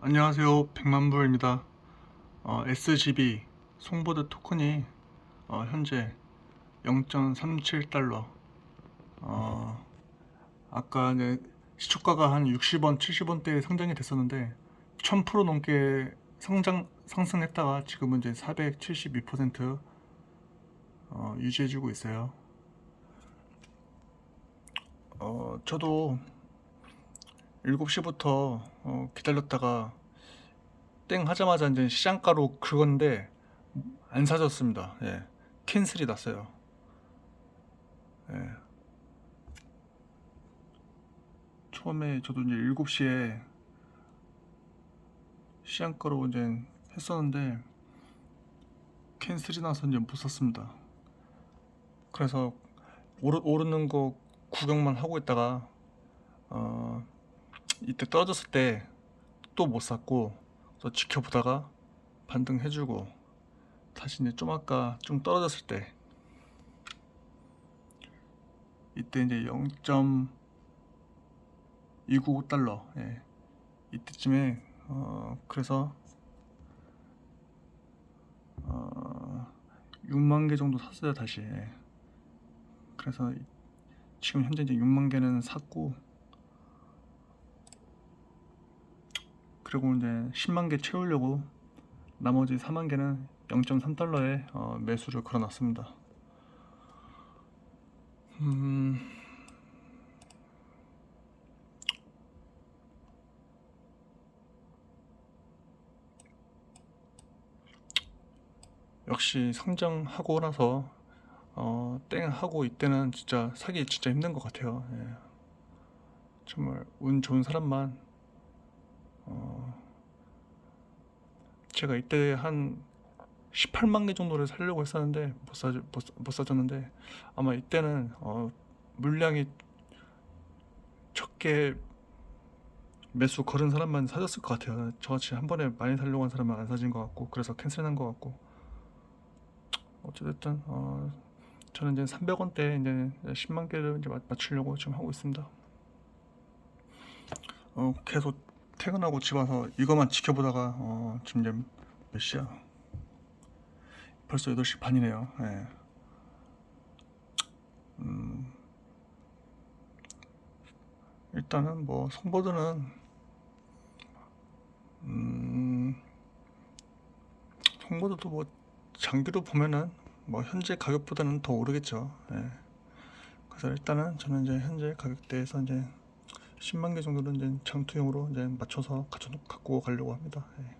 안녕하세요. 백만부입니다. 어, SGB 송보드 토큰이 어, 현재 0.37달러. 어, 아까 시초가가 한 60원, 70원대에 상장이 됐었는데 1000% 넘게 상장 상승했다가 지금은 이제 472% 어, 유지해주고 있어요. 어, 저도 7시부터 어, 기다렸다가 땡 하자마자 이제 시장가로 긁었는데 안 사졌습니다. 예. 캔슬이 났어요. 예. 처음에 저도 이제 7시에 시장가로 이제 했었는데 캔슬이 나서 이제 못 샀습니다. 그래서 오르, 오르는 거 구경만 하고 있다가 어, 이때 떨어졌을 때 또 못 샀고 그래서 지켜보다가 반등해주고 다시 이제 좀 아까 좀 떨어졌을 때 이때 이제 0.295달러 예. 이때쯤에 어 그래서 어 6만 개 정도 샀어요 다시 예. 그래서 이- 지금 현재 이제 6만 개는 샀고 그리고 이제 10만 개 채우려고 나머지 4만 개는 0.3달러에 어, 매수를 걸어놨습니다. 음, 역시 성장하고 나서 어, 땡 하고 이때는 진짜 사기 진짜 힘든 것 같아요. 예. 정말 운 좋은 사람만 제가 이때 한 18만 개 정도를 살려고 했었는데 못, 사, 못, 사- 못 사줬는데 아마 이때는 어, 물량이 적게 매수 걸은 사람만 사줬을 것 같아요. 저같이 한 번에 많이 살려고 한 사람은 안 사진 것 같고 그래서 캔슬한 것 같고 어쨌든 어, 저는 이제 300원대 이제 10만 개를 이제 맞- 맞추려고 지금 하고 있습니다. 어, 계속 퇴근하고 집 와서 이것만 지켜보다가 어, 지금 몇 시야? 벌써 8시 반이네요. 예. 음, 일단은 뭐 송보드는 음, 송보드도 뭐 장기로 보면은 뭐 현재 가격보다는 더 오르겠죠. 예. 그래서 일단은 저는 이제 현재 가격대에서 이제 10만 개 정도는 이제 장투용으로 이제 맞춰서 갖춰 갖고 가려고 합니다. 예.